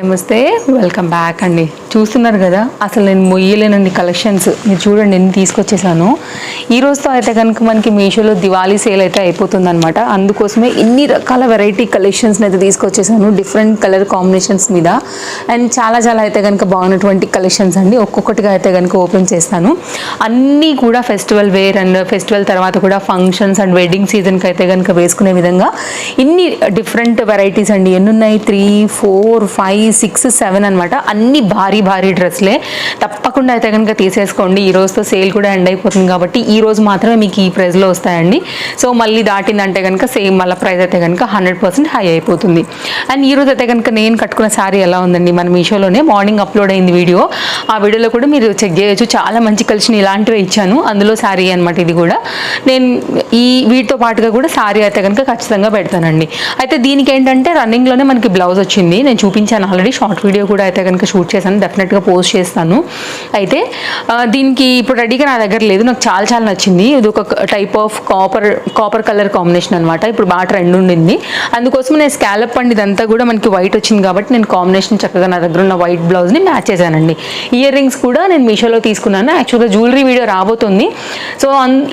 నమస్తే welcome back అండి. చూస్తున్నారు కదా అసలు నేను మొయ్యలేనండి కలెక్షన్స్ మీరు చూడండి ఎన్ని తీసుకొచ్చేసాను. ఈ రోజుతో అయితే కనుక మనకి మీషోలో దివాళీ సేల్ అయితే అయిపోతుంది అనమాట అందుకోసమే ఇన్ని రకాల వెరైటీ కలెక్షన్స్ని అయితే తీసుకొచ్చేసాను డిఫరెంట్ కలర్ కాంబినేషన్స్ మీద. అండ్ చాలా చాలా అయితే కనుక బాగున్నటువంటి కలెక్షన్స్ అండి. ఒక్కొక్కటిగా అయితే కనుక ఓపెన్ చేస్తాను. అన్నీ కూడా ఫెస్టివల్ వేర్ అండ్ ఫెస్టివల్ తర్వాత కూడా ఫంక్షన్స్ అండ్ వెడ్డింగ్ సీజన్కి అయితే కనుక వేసుకునే విధంగా ఇన్ని డిఫరెంట్ వెరైటీస్ అండి. ఎన్ని ఉన్నాయి? Three four five six seven అనమాట అన్ని భారీ భారీ డ్రెస్లే. తప్పకుండా అయితే కనుక తీసేసుకోండి. ఈ రోజుతో సేల్ కూడా ఎండ్ అయిపోతుంది కాబట్టి ఈ రోజు మాత్రమే మీకు ఈ ప్రైస్లో వస్తాయండి. సో మళ్ళీ దాటిందంటే కనుక సేమ్ మళ్ళీ ప్రైస్ అయితే కనుక హండ్రెడ్ పర్సెంట్ హై అయిపోతుంది. అండ్ ఈ రోజు అయితే కనుక నేను కట్టుకున్న శారీ ఎలా ఉందండి? మన మీషోలోనే మార్నింగ్ అప్లోడ్ అయింది వీడియో. ఆ వీడియోలో కూడా మీరు చెక్ చేయొచ్చు. చాలా మంచి కలిసి ఇలాంటివి ఇచ్చాను. అందులో శారీ అనమాట ఇది కూడా. నేను ఈ వీటితో పాటుగా కూడా శారీ అయితే కనుక ఖచ్చితంగా పెడతానండి. అయితే దీనికి ఏంటంటే రన్నింగ్లోనే మనకి బ్లౌజ్ వచ్చింది. నేను చూపించాను ఆల్రెడీ షార్ట్ వీడియో కూడా అయితే కనుక షూట్ చేశాను డెఫినెట్గా పోస్ట్ చేస్తాను. అయితే దీనికి ఇప్పుడు రెడీగా నా దగ్గర లేదు నాకు చాలా చాలా నచ్చింది. ఇది ఒక type of copper copper colour combination అనమాట ఇప్పుడు బాగా ట్రెండ్ ఉండింది. అందుకోసం నేను స్కాలప్ అండి ఇదంతా కూడా మనకి వైట్ వచ్చింది కాబట్టి నేను కాంబినేషన్ చక్కగా నా దగ్గర ఉన్న వైట్ బ్లౌజ్ని మ్యాచ్ చేశానండి. ఇయర్ రింగ్స్ కూడా నేను మీషోలో తీసుకున్నాను. యాక్చువల్గా జ్యువెలరీ వీడియో రాబోతుంది. సో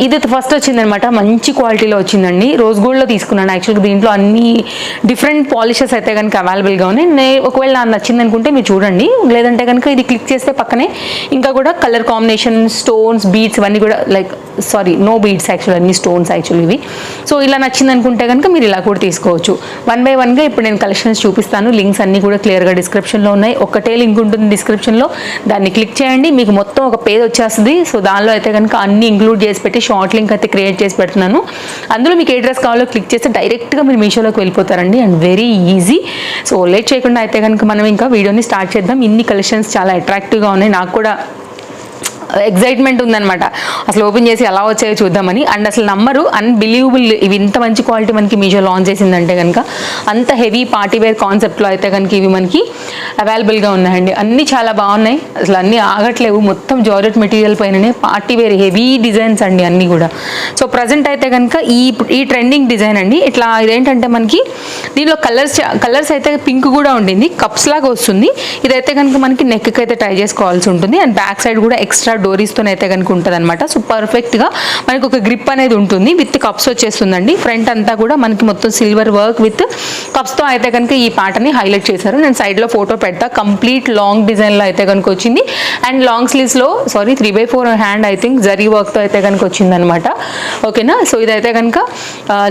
ఇది ఫస్ట్ వచ్చిందనమాట మంచి క్వాలిటీలో వచ్చిందండి. రోజ్ గోల్డ్లో తీసుకున్నాను. యాక్చువల్గా దీంట్లో అన్ని డిఫరెంట్ పాలిషెస్ అయితే కనుక అవైలబుల్గా ఉన్నాయి. ఒకవేళ నాకు నచ్చింది అనుకుంటే మీరు చూడండి. లేదంటే కనుక ఇది క్లిక్ చేస్తే పక్కనే ఇంకా కూడా కలర్ కాంబినేషన్ స్టోన్స్ బీడ్స్ ఇవన్నీ కూడా like sorry no beads actual అన్ని స్టోన్స్ యాక్చువల్ ఇవి. సో ఇలా నచ్చింది అనుకుంటే కనుక మీరు ఇలా కూడా తీసుకోవచ్చు. వన్ బై వన్గా ఇప్పుడు నేను కలెక్షన్స్ చూపిస్తాను. లింక్స్ అన్నీ కూడా క్లియర్గా డిస్క్రిప్షన్లో ఉన్నాయి. ఒకటే లింక్ ఉంటుంది డిస్క్రిప్షన్లో దాన్ని క్లిక్ చేయండి. మీకు మొత్తం ఒక పేజ్ వచ్చేస్తుంది. సో దానిలో అయితే కనుక అన్ని ఇంక్లూడ్ చేసి పెట్టి షార్ట్ లింక్ అయితే క్రియేట్ చేసి పెడుతున్నాను. అందులో మీకు ఏ డ్రెస్ కావాలో క్లిక్ చేస్తే డైరెక్ట్గా మీరు మీషోలోకి వెళ్ళిపోతారండి. And very easy so late చేయకుండా అయితే కనుక మనం ఇంకా వీడియోని స్టార్ట్ చేద్దాం. ఇన్ని కలెక్షన్స్ చాలా అట్రాక్టివ్గా ఉన్నాయి. నాకు కూడా ఎగ్జైట్మెంట్ ఉందనమాట అసలు ఓపెన్ చేసి ఎలా వచ్చాయో చూద్దామని. అండ్ అసలు నమ్మరు అన్బిలీవబుల్ ఇవి ఇంత మంచి క్వాలిటీ మనకి మీషో లాంచ్ చేసిందంటే కనుక అంత హెవీ పార్టీ వేర్ కాన్సెప్ట్లో అయితే కనుక ఇవి మనకి అవైలబుల్గా ఉన్నాయండి. అన్నీ చాలా బాగున్నాయి. అసలు అన్నీ ఆగట్లేవు. మొత్తం జార్జెట్ మెటీరియల్ పైననే పార్టీ వేర్ హెవీ డిజైన్స్ అండి అన్నీ కూడా. సో ప్రజెంట్ అయితే కనుక ఈ ఈ ట్రెండింగ్ డిజైన్ అండి. ఇట్లా ఇదేంటంటే మనకి దీనిలో కలర్స్ కలర్స్ అయితే పింక్ కూడా ఉండింది. కప్స్ లాగా వస్తుంది. ఇదైతే కనుక మనకి నెక్కి అయితే ట్రై చేసుకోవాల్సి ఉంటుంది. అండ్ బ్యాక్ సైడ్ కూడా ఎక్స్ట్రా డోరీస్తో అయితే కనుక ఉంటుంది అనమాట సో పర్ఫెక్ట్గా మనకు ఒక గ్రిప్ అనేది ఉంటుంది. విత్ కప్స్ వచ్చేస్తుందండి. ఫ్రంట్ అంతా కూడా మనకి మొత్తం సిల్వర్ వర్క్ విత్ కప్స్తో అయితే కనుక ఈ పాటని హైలైట్ చేశారు. నేను సైడ్లో ఫోటో పెడతా. కంప్లీట్ లాంగ్ డిజైన్లో అయితే కనుక వచ్చింది. And long స్లీవ్స్లో sorry three by four hand I think zari వర్క్తో అయితే కనుక వచ్చిందనమాట ఓకేనా సో ఇదైతే కనుక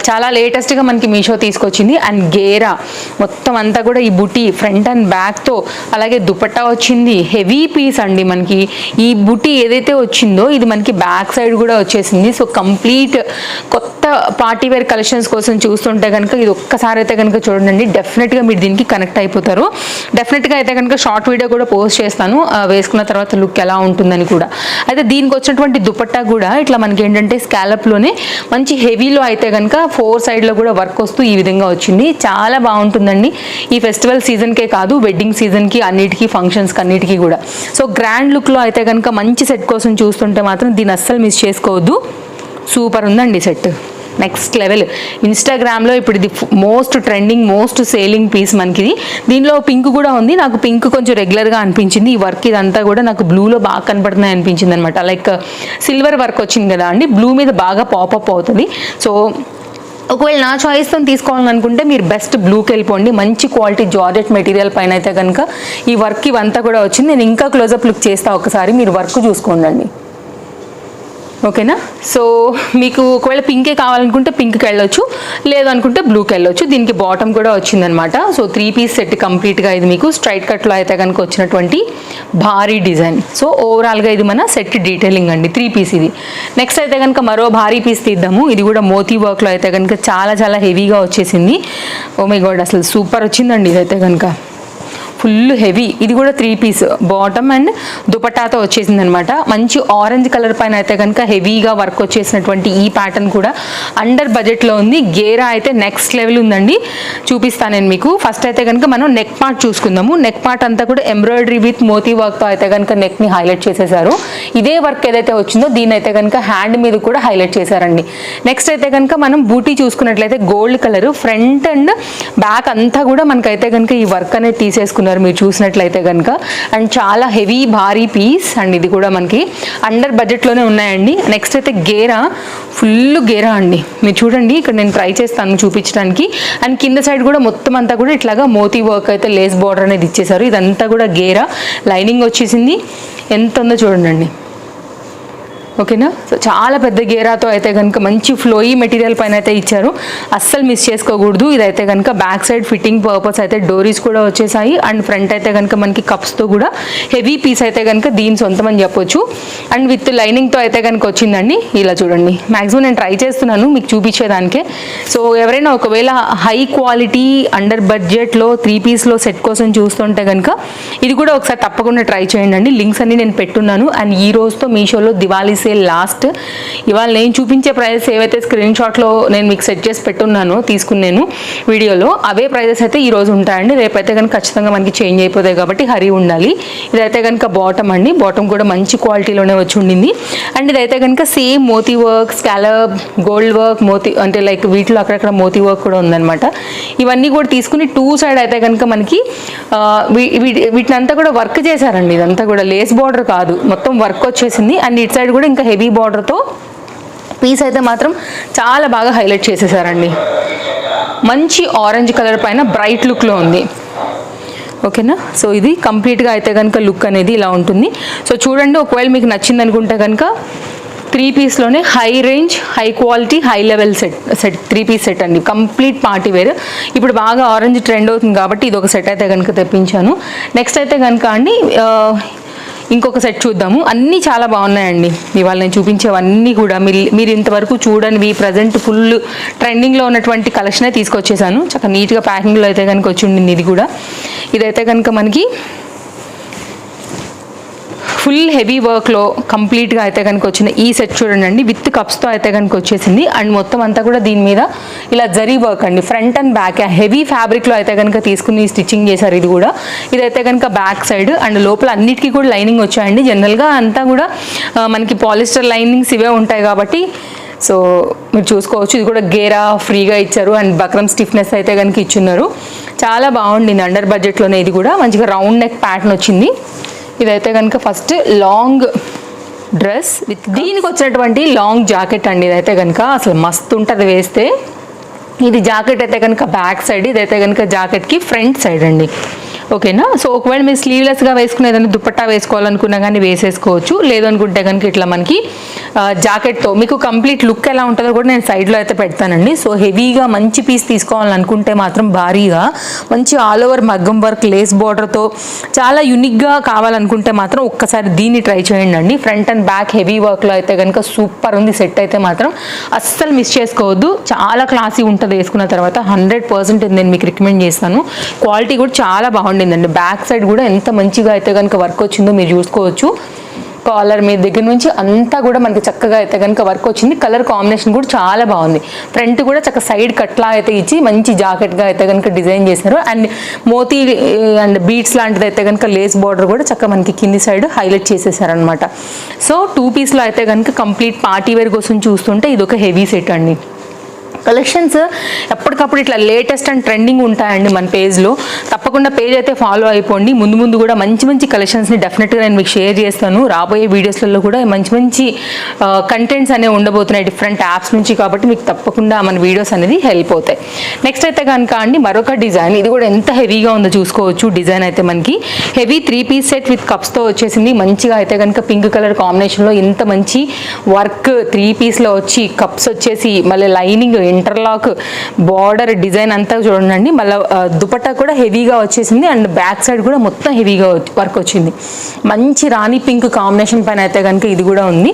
చాలా లేటెస్ట్గా మనకి మీషో తీసుకొచ్చింది. అండ్ గేరా మొత్తం అంతా కూడా ఈ బుటీ ఫ్రంట్ అండ్ బ్యాక్తో అలాగే దుపట్టా వచ్చింది. హెవీ పీస్ అండి మనకి. ఈ బుటీ ఏదైతే వచ్చిందో ఇది మనకి బ్యాక్ సైడ్ కూడా వచ్చేసింది. సో కంప్లీట్ కొత్త పార్టీ వేర్ కలెక్షన్స్ కోసం చూస్తుంటే కనుక ఇది ఒక్కసారి అయితే కనుక చూడండి. డెఫినెట్గా మీరు దీనికి కనెక్ట్ అయిపోతారు. డెఫినెట్గా అయితే కనుక షార్ట్ వీడియో కూడా పోస్ట్ చేస్తాను. వేసుకున్న తర్వాత లుక్ ఎలా ఉంటుందని కూడా. అయితే దీనికి వచ్చినటువంటి దుపట్టా కూడా ఇట్లా మనకి ఏంటంటే స్కాలప్లోనే మంచి హెవీలో అయితే కనుక ఫోర్ సైడ్లో కూడా వర్క్ వస్తూ ఈ విధంగా వచ్చింది. చాలా బాగుంటుందండి. ఈ ఫెస్టివల్ సీజన్కే కాదు వెడ్డింగ్ సీజన్కి అన్నిటికీ ఫంక్షన్స్కి అన్నిటికీ కూడా. సో గ్రాండ్ లుక్లో అయితే కనుక మంచి సెట్ కోసం చూస్తుంటే మాత్రం దీన్ని అస్సలు మిస్ చేసుకోవద్దు. సూపర్ ఉందండి సెట్. నెక్స్ట్ లెవెల్ ఇన్స్టాగ్రామ్లో ఇప్పుడు ఇది most trending most selling piece మనకి ఇది. దీనిలో పింక్ కూడా ఉంది. నాకు పింక్ కొంచెం రెగ్యులర్గా అనిపించింది. ఈ వర్క్ ఇదంతా కూడా నాకు బ్లూలో బాగా కనపడుతున్నాయి అనిపించింది అనమాట లైక్ సిల్వర్ వర్క్ వచ్చింది కదా అండి. బ్లూ మీద బాగా పాపప్ అవుతుంది. సో ఒకవేళ నా చాయిస్తో తీసుకోవాలనుకుంటే మీరు బెస్ట్ బ్లూకి వెళ్ళిపోండి. మంచి క్వాలిటీ జార్జెట్ మెటీరియల్ పైన అయితే కనుక ఈ వర్క్ ఇవంతా కూడా వచ్చింది. నేను ఇంకా క్లోజప్ లుక్ చేస్తా. ఒకసారి మీరు వర్క్ చూసుకోండి ఓకేనా? సో మీకు ఒకవేళ పింకే కావాలనుకుంటే పింక్కి వెళ్ళొచ్చు లేదనుకుంటే బ్లూకి వెళ్ళొచ్చు. దీనికి బాటమ్ కూడా వచ్చిందనమాట. సో త్రీ పీస్ సెట్ కంప్లీట్గా ఇది మీకు స్ట్రైట్ కట్లో అయితే కనుక వచ్చినటువంటి భారీ డిజైన్. సో ఓవరాల్గా ఇది మన సెట్ డీటెయిలింగ్ అండి త్రీ పీస్ ఇది. నెక్స్ట్ అయితే కనుక మరో భారీ పీస్ తీద్దాము. ఇది కూడా మోతీ వర్క్లో అయితే కనుక చాలా చాలా హెవీగా వచ్చేసింది. ఓ మై గాడ్ అసలు సూపర్ వచ్చిందండి ఇదైతే కనుక. Full heavy. ఇది కూడా త్రీ పీస్ బాటమ్ అండ్ దుపట్టాతో వచ్చేసింది అనమాట మంచి ఆరెంజ్ కలర్ పైన అయితే కనుక హెవీగా వర్క్ వచ్చేసినటువంటి ఈ ప్యాటర్న్ కూడా అండర్ బడ్జెట్లో ఉంది. గేరా అయితే నెక్స్ట్ లెవెల్ ఉందండి. చూపిస్తాను నేను మీకు. ఫస్ట్ అయితే కనుక మనం నెక్ పార్ట్ చూసుకుందాము. నెక్ పార్ట్ అంతా కూడా ఎంబ్రాయిడరీ విత్ మోతీ వర్క్తో అయితే కనుక నెక్ని హైలైట్ చేసేసారు. ఇదే వర్క్ ఏదైతే వచ్చిందో దీని అయితే కనుక హ్యాండ్ మీద కూడా హైలైట్ చేశారండి. నెక్స్ట్ అయితే కనుక మనం బూటీ చూసుకున్నట్లయితే gold colour front and back అంతా కూడా మనకైతే కనుక ఈ వర్క్ అనేది తీసేసుకున్నారు. మీరు చూసినట్లయితే కనుక అండ్ చాలా హెవీ భారీ పీస్. అండ్ ఇది కూడా మనకి అండర్ బడ్జెట్లోనే ఉన్నాయండి. నెక్స్ట్ అయితే గేరా. ఫుల్ గేరా అండి. మీరు చూడండి ఇక్కడ నేను ట్రై చేస్తాను చూపించడానికి. అండ్ కింద సైడ్ కూడా మొత్తం అంతా కూడా ఇట్లాగా మోతీ వర్క్ అయితే లేస్ బార్డర్ అనేది ఇచ్చేసారు ఇదంతా కూడా గేరా. లైనింగ్ వచ్చేసింది. ఎంత ఉందో చూడండి ఓకేనా? సో చాలా పెద్ద గేరాతో అయితే కనుక మంచి ఫ్లోయి మెటీరియల్ పైన అయితే ఇచ్చారు. అస్సలు మిస్ చేసుకోకూడదు. ఇదైతే కనుక బ్యాక్ సైడ్ ఫిట్టింగ్ పర్పస్ అయితే డోరీస్ కూడా వచ్చేసాయి. అండ్ ఫ్రంట్ అయితే కనుక మనకి కప్స్తో కూడా హెవీ పీస్ అయితే కనుక దీని సొంతం అని చెప్పొచ్చు. అండ్ విత్ లైనింగ్తో అయితే కనుక వచ్చిందండి. ఇలా చూడండి. మ్యాక్సిమం నేను ట్రై చేస్తున్నాను. మీకు చూపించేదానికే. సో ఎవరైనా ఒకవేళ హై క్వాలిటీ అండర్ బడ్జెట్లో త్రీ పీస్లో సెట్ కోసం చూస్తుంటే కనుక ఇది కూడా ఒకసారి తప్పకుండా ట్రై చేయండి. లింక్స్ అన్ని నేను పెట్టున్నాను. అండ్ ఈ రోజుతో మీషోలో దివాళీ సేల్ లాస్ట్ ఇవాళ నేను చూపించే ప్రైజెస్ ఏవైతే స్క్రీన్ షాట్లో నేను మీకు సెట్ చేసి పెట్టున్నానో తీసుకున్నాను వీడియోలో అవే ప్రైజెస్ అయితే ఈ రోజు ఉంటాయండి. రేపైతే కనుక ఖచ్చితంగా మనకి చేంజ్ అయిపోతాయి కాబట్టి హరి ఉండాలి. ఇదైతే కనుక బాటమ్ అండి. బాటమ్ కూడా మంచి క్వాలిటీలోనే వచ్చి ఉండింది. అండ్ ఇదైతే కనుక సేమ్ మోతీ వర్క్ స్కాలప్ గోల్డ్ వర్క్ మోతీ అంటే లైక్ వీటిలో అక్కడక్కడ మోతీ వర్క్ కూడా ఉందన్నమాట. ఇవన్నీ కూడా తీసుకుని టూ సైడ్ అయితే కనుక మనకి వీటినంతా కూడా వర్క్ చేశారండి. ఇదంతా కూడా లేస్ బార్డర్ కాదు. మొత్తం వర్క్ వచ్చేసింది. అండ్ ఇటు సైడ్ కూడా ఇంకా హెవీ బార్డర్తో పీస్ అయితే మాత్రం చాలా బాగా హైలైట్ చేసేసారండి. మంచి ఆరెంజ్ కలర్ పైన బ్రైట్ లుక్లో ఉంది. ఓకేనా? సో ఇది కంప్లీట్గా అయితే కనుక లుక్ అనేది ఇలా ఉంటుంది. సో చూడండి ఒకవేళ మీకు నచ్చింది అనుకుంటే కనుక three పీస్లోనే high range high quality high level set set three piece set అండి. Complete party wear. ఇప్పుడు బాగా ఆరెంజ్ ట్రెండ్ అవుతుంది కాబట్టి ఇది ఒక సెట్ అయితే కనుక తెప్పించాను. నెక్స్ట్ అయితే కనుక అండి ఇంకొక సెట్ చూద్దాము. అన్నీ చాలా బాగున్నాయండి. ఇవాళ నేను చూపించేవన్నీ కూడా మీరు మీరు ఇంతవరకు చూడనివి ప్రజెంట్ ఫుల్ ట్రెండింగ్లో ఉన్నటువంటి కలెక్షనే తీసుకొచ్చేసాను. చక్కగా నీట్గా ప్యాకింగ్లో అయితే కనుక వచ్చి ఉండింది ఇది కూడా. ఇదైతే కనుక మనకి ఫుల్ హెవీ వర్క్లో కంప్లీట్గా అయితే కనుక వచ్చిన ఈ సెట్ చూడండి అండి విత్ కప్స్తో అయితే కనుక వచ్చేసింది. అండ్ మొత్తం అంతా కూడా దీని మీద ఇలా జరీ వర్క్ అండి. ఫ్రంట్ అండ్ బ్యాక్ హెవీ ఫ్యాబ్రిక్లో అయితే కనుక తీసుకుని స్టిచ్చింగ్ చేశారు ఇది కూడా. ఇదైతే కనుక బ్యాక్ సైడ్ అండ్ లోపల అన్నిటికీ కూడా లైనింగ్ వచ్చాయండి. జనరల్గా అంతా కూడా మనకి పాలిస్టర్ లైనింగ్స్ ఇవే ఉంటాయి కాబట్టి సో మీరు చూసుకోవచ్చు. ఇది కూడా గేరా ఫ్రీగా ఇచ్చారు అండ్ బక్రమ్ స్టిఫ్నెస్ అయితే కనుక ఇచ్చున్నారు. చాలా బాగుండింది అండర్ బడ్జెట్లోనే ఇది కూడా. మంచిగా రౌండ్ నెక్ ప్యాటర్న్ వచ్చింది. ఇదైతే కనుక ఫస్ట్ లాంగ్ డ్రెస్ విత్ దీనికి వచ్చినటువంటి లాంగ్ జాకెట్ అండి. ఇదైతే కనుక అసలు మస్తు ఉంటుంది వేస్తే. ఇది జాకెట్ అయితే కనుక బ్యాక్ సైడ్ ఇదైతే కనుక జాకెట్కి ఫ్రంట్ సైడ్ అండి. ఓకేనా? సో ఒకవేళ మీరు స్లీవ్లెస్గా వేసుకునే ఏదైనా దుప్పట్టా వేసుకోవాలనుకున్నా కానీ వేసేసుకోవచ్చు. లేదనుకుంటే కనుక ఇట్లా మనకి జాకెట్తో మీకు కంప్లీట్ లుక్ ఎలా ఉంటుందో కూడా నేను సైడ్లో అయితే పెడతానండి. సో హెవీగా మంచి పీస్ తీసుకోవాలనుకుంటే మాత్రం భారీగా మంచి ఆల్ ఓవర్ మగ్గం వర్క్ లేస్ బార్డర్తో చాలా యునిక్గా కావాలనుకుంటే మాత్రం ఒక్కసారి దీన్ని ట్రై చేయండి అండి. ఫ్రంట్ అండ్ బ్యాక్ హెవీ వర్క్లో అయితే కనుక సూపర్ ఉంది. సెట్ అయితే మాత్రం అస్సలు మిస్ చేసుకోవద్దు. చాలా క్లాసీ ఉంటుంది. వేసుకున్న తర్వాత హండ్రెడ్ పర్సెంట్ నేను మీకు రికమెండ్ చేస్తాను. క్వాలిటీ కూడా చాలా బాగుంటుంది. బాగుండిందండి. బ్యాక్ సైడ్ కూడా ఎంత మంచిగా అయితే కనుక వర్క్ వచ్చిందో మీరు చూసుకోవచ్చు. కాలర్ మీ దగ్గర నుంచి అంతా కూడా మనకి చక్కగా అయితే కనుక వర్క్ వచ్చింది. కలర్ కాంబినేషన్ కూడా చాలా బాగుంది. ఫ్రంట్ కూడా చక్క సైడ్ కట్లా అయితే ఇచ్చి మంచి జాకెట్గా అయితే కనుక డిజైన్ చేశారు. అండ్ మోతీ అండ్ బీట్స్ లాంటిది అయితే కనుక లేస్ బార్డర్ కూడా చక్క మనకి కింది సైడ్ హైలైట్ చేసేసారనమాట సో టూ పీస్లో అయితే కనుక కంప్లీట్ పార్టీ వేర్ కోసం చూస్తుంటే ఇది ఒక హెవీ సెట్ అండి. కలెక్షన్స్ ఎప్పటికప్పుడు ఇట్లా లేటెస్ట్ అండ్ ట్రెండింగ్ ఉంటాయండి మన పేజ్లో తప్పకుండా పేజ్ అయితే ఫాలో అయిపోండి. ముందు ముందు కూడా మంచి మంచి కలెక్షన్స్ని డెఫినెట్గా నేను మీకు షేర్ చేస్తాను. రాబోయే వీడియోస్లలో కూడా మంచి మంచి కంటెంట్స్ అనేవి ఉండబోతున్నాయి. డిఫరెంట్ యాప్స్ నుంచి కాబట్టి మీకు తప్పకుండా మన వీడియోస్ అనేది హెల్ప్ అవుతాయి. నెక్స్ట్ అయితే కనుక అండి మరొక డిజైన్ ఇది కూడా ఎంత హెవీగా ఉందో చూసుకోవచ్చు. డిజైన్ అయితే మనకి heavy three piece set with కప్స్తో వచ్చేసింది. మంచిగా అయితే కనుక పింక్ కలర్ కాంబినేషన్లో ఎంత మంచి వర్క్ త్రీ పీస్లో వచ్చి కప్స్ వచ్చేసి మళ్ళీ లైనింగ్ ఇంటర్లాక్ బార్డర్ డిజైన్ అంతా చూడండి. మళ్ళీ దుపట్టా కూడా హెవీగా వచ్చేసింది. అండ్ బ్యాక్ సైడ్ కూడా మొత్తం హెవీగా వర్క్ వచ్చింది. మంచి రాణి పింక్ కాంబినేషన్ పైన అయితే కనుక ఇది కూడా ఉంది.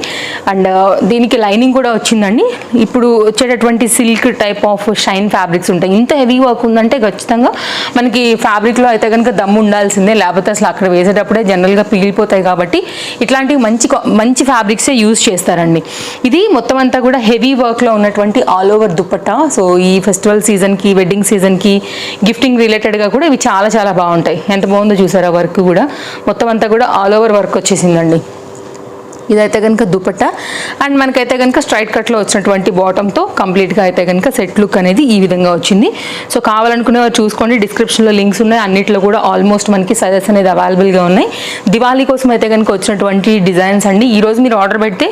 అండ్ దీనికి లైనింగ్ కూడా వచ్చిందండి. ఇప్పుడు వచ్చేటటువంటి silk type of shine fabrics ఉంటాయి. ఇంత హెవీ వర్క్ ఉందంటే ఖచ్చితంగా మనకి ఫ్యాబ్రిక్లో అయితే కనుక దమ్ము ఉండాల్సిందే. లేకపోతే అసలు అక్కడ వేసేటప్పుడే జనరల్గా పీలిపోతాయి కాబట్టి ఇట్లాంటివి మంచి మంచి ఫ్యాబ్రిక్సే యూజ్ చేస్తారండి. ఇది మొత్తం అంతా కూడా హెవీ వర్క్లో ఉన్నటువంటి ఆల్ ఓవర్ దుపట్టా సో ఈ ఫెస్టివల్ సీజన్కి వెడ్డింగ్ సీజన్కి గిఫ్టింగ్ రిలేటెడ్గా కూడా ఇవి చాలా చాలా బాగుంటాయి. ఎంత బాగుందో చూసారా వర్క్ కూడా. మొత్తం అంతా కూడా ఆల్ ఓవర్ వర్క్ వచ్చేసిందండి. ఇదైతే కనుక దుపట్ట. అండ్ మనకైతే కనుక స్ట్రైట్ కట్లో వచ్చినటువంటి బాటంతో కంప్లీట్గా అయితే కనుక సెట్ లుక్ అనేది ఈ విధంగా వచ్చింది. సో కావాలనుకునే చూసుకోండి. డిస్క్రిప్షన్లో లింక్స్ ఉన్నాయి. అన్నిట్లో కూడా ఆల్మోస్ట్ మనకి సైజెస్ అనేది అవైలబుల్గా ఉన్నాయి. దివాళీ కోసం అయితే కనుక వచ్చినటువంటి డిజైన్స్ అండి. ఈరోజు మీరు ఆర్డర్ పెడితే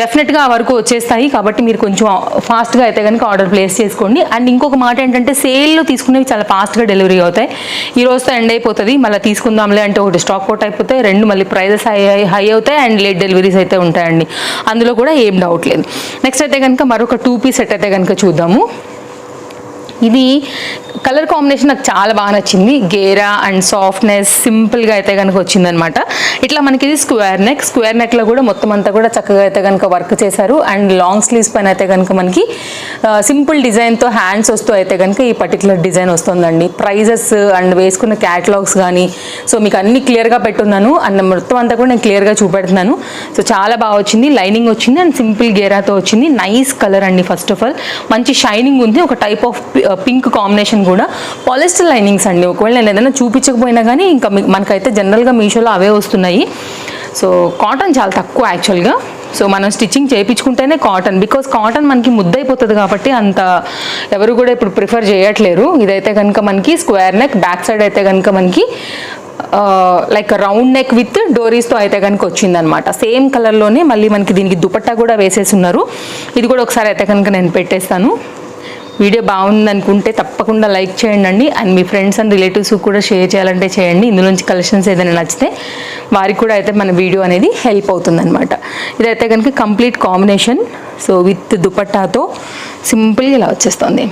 డెఫినెట్గా ఆ వరకు వచ్చేస్తాయి. కాబట్టి మీరు కొంచెం ఫాస్ట్గా అయితే కనుక ఆర్డర్ ప్లేస్ చేసుకోండి. అండ్ ఇంకొక మాట ఏంటంటే సేల్లో తీసుకునేవి చాలా ఫాస్ట్గా డెలివరీ అవుతాయి. ఈ రోజుతో ఎండ్ అయిపోతుంది. మళ్ళీ తీసుకుందాంలే అంటే ఒకటి స్టాక్ అవుట్ అయిపోతాయి. రెండు మళ్ళీ ప్రైజెస్ హై హై అవుతాయి. అండ్ లేట్ డెలివరీస్ అయితే ఉంటాయండి. అందులో కూడా ఏం డౌట్ లేదు. నెక్స్ట్ అయితే కనుక మరొక టూ పీస్ సెట్ అయితే కనుక చూద్దాము. ఇది కలర్ కాంబినేషన్ నాకు చాలా బాగా నచ్చింది. గేరా అండ్ సాఫ్ట్నెస్ సింపుల్గా అయితే కనుక వచ్చిందనమాట. ఇట్లా మనకి ఇది స్క్వేర్ నెక్. స్క్వేర్ నెక్లో కూడా మొత్తం అంతా కూడా చక్కగా అయితే కనుక వర్క్ చేశారు. అండ్ లాంగ్ స్లీవ్స్ పైన అయితే కనుక మనకి సింపుల్ డిజైన్తో హ్యాండ్స్ వస్తూ అయితే కనుక ఈ పర్టికులర్ డిజైన్ వస్తుందండి. ప్రైజెస్ అండ్ వేసుకున్న క్యాటలాగ్స్ కానీ సో మీకు అన్ని క్లియర్గా పెట్టున్నాను. అండ్ మొత్తం అంతా కూడా నేను క్లియర్గా చూపెడుతున్నాను. సో చాలా బాగా వచ్చింది. లైనింగ్ వచ్చింది. అండ్ సింపుల్ గేరాతో వచ్చింది. నైస్ కలర్ అండి ఫస్ట్ ఆఫ్ ఆల్. మంచి షైనింగ్ ఉంది. ఒక టైప్ ఆఫ్ పింక్ కాంబినేషన్ కూడా పాలిస్టర్ లైనింగ్స్ అండి. ఒకవేళ నేను ఏదైనా చూపించకపోయినా కానీ ఇంకా మనకైతే జనరల్గా మీషోలో అవే వస్తున్నాయి. సో కాటన్ చాలా తక్కువ యాక్చువల్గా సో మనం స్టిచ్చింగ్ చేయించుకుంటేనే కాటన్ బికాస్ కాటన్ మనకి ముద్దైపోతుంది కాబట్టి అంత ఎవరు కూడా ఇప్పుడు ప్రిఫర్ చేయట్లేరు. ఇదైతే కనుక మనకి స్క్వేర్ నెక్ బ్యాక్ సైడ్ అయితే కనుక మనకి లైక్ రౌండ్ నెక్ విత్ డోరీస్తో అయితే కనుక వచ్చిందనమాట సేమ్ కలర్లోనే మళ్ళీ మనకి దీనికి దుపట్టా కూడా వేసేసి ఉన్నారు. ఇది కూడా ఒకసారి అయితే కనుక నేను పెట్టేస్తాను. వీడియో బాగుంది అనుకుంటే తప్పకుండా లైక్ చేయండి అండి. అండ్ మీ ఫ్రెండ్స్ అండ్ రిలేటివ్స్ కూడా షేర్ చేయాలంటే చేయండి. ఇందులోంచి కలెక్షన్స్ ఏదైనా నచ్చితే వారికి కూడా అయితే మన వీడియో అనేది హెల్ప్ అవుతుందన్నమాట. ఇదైతే కనుక కంప్లీట్ కాంబినేషన్. సో విత్ దుపట్టాతో సింపుల్గా ఇలా వచ్చేస్తుంది.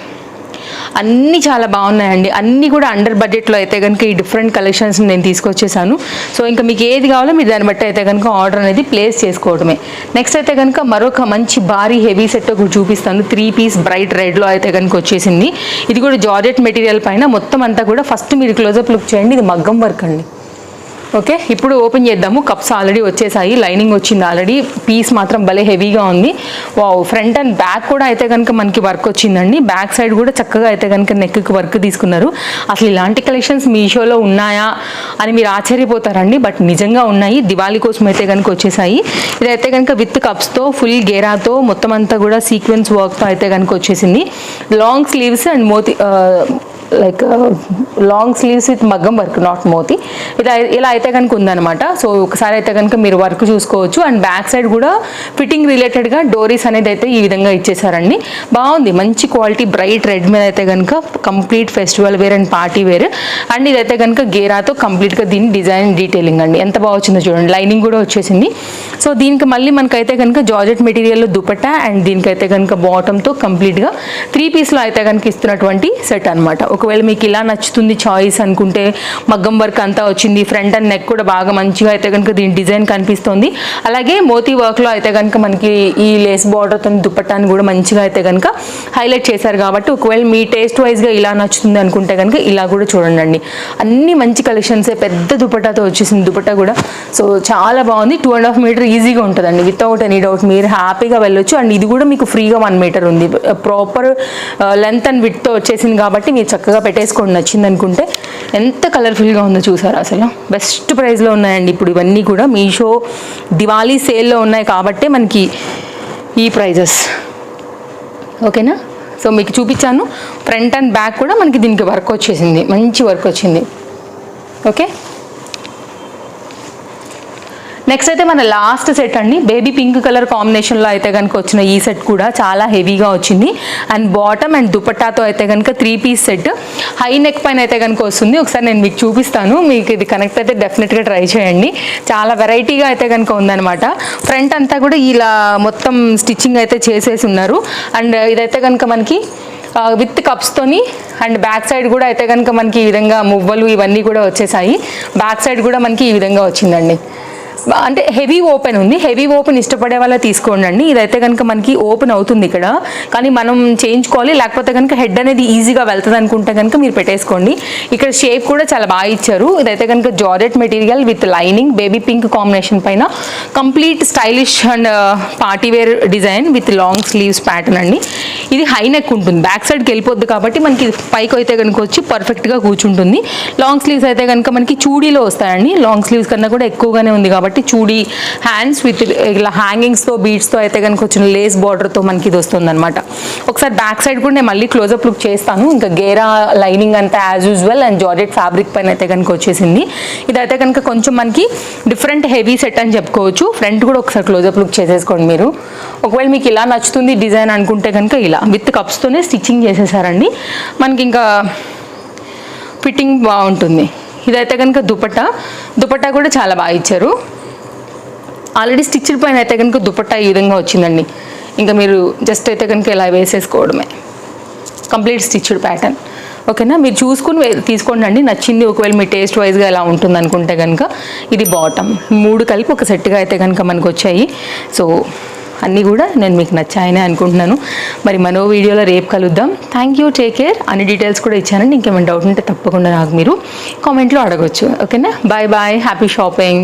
అన్నీ చాలా బాగున్నాయండి. అన్నీ కూడా అండర్ బడ్జెట్లో అయితే కనుక ఈ డిఫరెంట్ కలెక్షన్స్ నేను తీసుకొచ్చేసాను. సో ఇంకా మీకు ఏది కావాలో మీరు దాన్ని బట్టి అయితే కనుక ఆర్డర్ అనేది ప్లేస్ చేసుకోవడమే. నెక్స్ట్ అయితే కనుక మరొక మంచి భారీ హెవీ సెట్ ఒకటి చూపిస్తాను. త్రీ పీస్ బ్రైట్ రెడ్లో అయితే కనుక వచ్చేసింది. ఇది కూడా జార్జెట్ మెటీరియల్ పైన మొత్తం అంతా కూడా ఫస్ట్ మీరు క్లోజప్ లుక్ చేయండి. ఇది మగ్గం వర్క్ అండి. ఓకే ఇప్పుడు ఓపెన్ చేద్దాము. కప్స్ ఆల్రెడీ వచ్చేసాయి. లైనింగ్ వచ్చింది ఆల్రెడీ. పీస్ మాత్రం భలే హెవీగా ఉంది. వావ్ ఫ్రంట్ అండ్ బ్యాక్ కూడా అయితే కనుక మనకి వర్క్ వచ్చిందండి. బ్యాక్ సైడ్ కూడా చక్కగా అయితే కనుక నెక్కి వర్క్ తీసుకున్నారు. అసలు ఇలాంటి కలెక్షన్స్ మీషోలో ఉన్నాయా అని మీరు ఆశ్చర్యపోతారండి. బట్ నిజంగా ఉన్నాయి. దివాళీ కోసం అయితే కనుక వచ్చేసాయి. ఇదైతే కనుక విత్ కప్స్తో ఫుల్ గేరాతో మొత్తం అంతా కూడా సీక్వెన్స్ వర్క్తో అయితే కనుక వచ్చేసింది. లాంగ్ స్లీవ్స్ అండ్ మోతి లైక్ లాంగ్ స్లీవ్స్ విత్ మగ్గం వర్క్ నాట్ మోతి. ఇలా ఇలా అయితే కనుక ఉందన్నమాట. సో ఒకసారి అయితే కనుక మీరు వర్క్ చూసుకోవచ్చు. అండ్ బ్యాక్ సైడ్ కూడా ఫిట్టింగ్ రిలేటెడ్గా డోరీస్ అనేది అయితే ఈ విధంగా ఇచ్చేసారండి బాగుంది. మంచి క్వాలిటీ బ్రైట్ రెడ్ మీద అయితే కనుక complete festival wear and party wear and ఇదైతే కనుక గేరాతో కంప్లీట్గా దీని డిజైన్ డీటెయిలింగ్ అండి. ఎంత బాగా వచ్చిందో చూడండి. లైనింగ్ కూడా వచ్చేసింది. సో దీనికి మళ్ళీ మనకైతే కనుక జార్జెట్ మెటీరియల్లో దుపట్టా అండ్ దీనికైతే కనుక బాటంతో కంప్లీట్గా త్రీ పీస్లో అయితే కనుక ఇస్తున్నటువంటి సెట్ అనమాట ఒకవేళ మీకు ఇలా నచ్చుతుంది చాయిస్ అనుకుంటే మగ్గం వర్క్ అంతా వచ్చింది ఫ్రంట్ అండ్ నెక్ కూడా బాగా మంచిగా అయితే కనుక దీని డిజైన్ కనిపిస్తుంది. అలాగే మోతీ వర్క్లో అయితే కనుక మనకి ఈ లేస్ బార్డర్తో దుపట్టాన్ని కూడా మంచిగా అయితే కనుక హైలైట్ చేశారు కాబట్టి ఒకవేళ మీ టేస్ట్ వైజ్గా ఇలా నచ్చుతుంది అనుకుంటే కనుక ఇలా కూడా చూడండి. అన్ని మంచి కలెక్షన్సే పెద్ద దుపట్టాతో వచ్చేసింది దుపట్టా కూడా. సో చాలా బాగుంది. టూ అండ్ హాఫ్ మీటర్ ఈజీగా ఉంటుందండి. వితౌట్ ఎనీ డౌట్ మీరు హ్యాపీగా వెళ్ళొచ్చు. అండ్ ఇది కూడా మీకు ఫ్రీగా వన్ మీటర్ ఉంది. ప్రాపర్ లెంత్ అండ్ విడ్తో వచ్చేసింది కాబట్టి మీరు చక్కగా పెట్టేసుకోండి నచ్చింది అనుకుంటే ఎంత కలర్ఫుల్గా ఉందో చూసారా అసలు? బెస్ట్ ప్రైస్లో ఉన్నాయండి ఇప్పుడు ఇవన్నీ కూడా. మీషో దివాళీ సేల్లో ఉన్నాయి కాబట్టి మనకి ఈ ప్రైజెస్ ఓకేనా? సో మీకు చూపించాను. ఫ్రంట్ అండ్ బ్యాక్ కూడా మనకి దీనికి వర్క్ వచ్చేసింది. మంచి వర్క్ వచ్చింది. ఓకే నెక్స్ట్ అయితే మన లాస్ట్ సెట్ అండి. బేబీ పింక్ కలర్ కాంబినేషన్లో అయితే కనుక వచ్చిన ఈ సెట్ కూడా చాలా హెవీగా వచ్చింది. అండ్ బాటమ్ అండ్ దుపట్టాతో అయితే కనుక three piece set high neck పైన అయితే కనుక వస్తుంది. ఒకసారి నేను మీకు చూపిస్తాను. మీకు ఇది కనెక్ట్ అయితే డెఫినెట్గా ట్రై చేయండి. చాలా వెరైటీగా అయితే కనుక ఉందన్నమాట. ఫ్రంట్ అంతా కూడా ఇలా మొత్తం స్టిచ్చింగ్ అయితే చేసేసి ఉన్నారు. అండ్ ఇదైతే కనుక మనకి విత్ కప్స్తోని అండ్ బ్యాక్ సైడ్ కూడా అయితే కనుక మనకి ఈ విధంగా మువ్వలు ఇవన్నీ కూడా వచ్చేసాయి. బ్యాక్ సైడ్ కూడా మనకి ఈ విధంగా వచ్చిందండి. అంటే హెవీ ఓపెన్ ఉంది. హెవీ ఓపెన్ ఇష్టపడే వాళ్ళ తీసుకోండి అండి ఇదైతే కనుక మనకి ఓపెన్ అవుతుంది ఇక్కడ. కానీ మనం చేయించుకోవాలి. లేకపోతే కనుక హెడ్ అనేది ఈజీగా వెళ్తుంది అనుకుంటే కనుక మీరు పెట్టేసుకోండి. ఇక్కడ షేప్ కూడా చాలా బాగా ఇచ్చారు. ఇదైతే కనుక georgette material with lining baby pink combination పైన. Complete stylish and party wear design with long sleeves pattern అండి. ఇది హై నెక్ ఉంటుంది. బ్యాక్ సైడ్కి వెళ్ళిపోద్ది కాబట్టి మనకి పైకి అయితే కనుక వచ్చి పర్ఫెక్ట్గా కూర్చుంటుంది. లాంగ్ స్లీవ్స్ అయితే కనుక మనకి చూడీలో వస్తాయండి. లాంగ్ స్లీవ్స్ కన్నా కూడా ఎక్కువగానే ఉంది కాబట్టి కాబట్టి చూడి హ్యాండ్స్ విత్ ఇలా హ్యాంగింగ్స్తో బీడ్స్తో అయితే కనుక వచ్చిన లేస్ బార్డర్తో మనకి ఇది వస్తుంది అనమాట ఒకసారి బ్యాక్ సైడ్ కూడా నేను మళ్ళీ క్లోజప్ లుక్ చేస్తాను. ఇంకా గేరా లైనింగ్ అంతా as usual and georgette fabric పైన అయితే కనుక వచ్చేసింది. ఇదైతే కనుక కొంచెం మనకి డిఫరెంట్ హెవీ సెట్ అని చెప్పుకోవచ్చు. ఫ్రంట్ కూడా ఒకసారి క్లోజప్ లుక్ చేసేసుకోండి మీరు. ఒకవేళ మీకు ఇలా నచ్చుతుంది డిజైన్ అనుకుంటే కనుక ఇలా విత్ కప్స్తోనే స్టిచ్చింగ్ చేసేసారండి. మనకి ఇంకా ఫిట్టింగ్ బాగుంటుంది. ఇదైతే కనుక దుపట్టా. దుపట్టా కూడా చాలా బాగా ఇచ్చారు. ఆల్రెడీ స్టిచ్డ్ పైన అయితే కనుక దుపట్టా ఈ విధంగా వచ్చిందండి. ఇంకా మీరు జస్ట్ అయితే కనుక ఇలా వేసేసుకోవడమే. Complete stitched pattern. ఓకేనా? మీరు చూసుకుని తీసుకోండి అండి. నచ్చింది ఒకవేళ మీ టేస్ట్ వైజ్గా ఎలా ఉంటుంది అనుకుంటే కనుక ఇది బాటమ్. మూడు కలిపి ఒక సెట్గా అయితే కనుక మనకు వచ్చాయి. సో అన్నీ కూడా నేను మీకు నచ్చాయని అనుకుంటున్నాను. మరి మనో వీడియోలో రేపు కలుద్దాం. Thank you take care. అన్ని డీటెయిల్స్ కూడా ఇచ్చానండి. ఇంకేమైనా డౌట్ ఉంటే తప్పకుండా నాకు మీరు కామెంట్లో అడగొచ్చు. ఓకేనా? Bye bye. Happy shopping.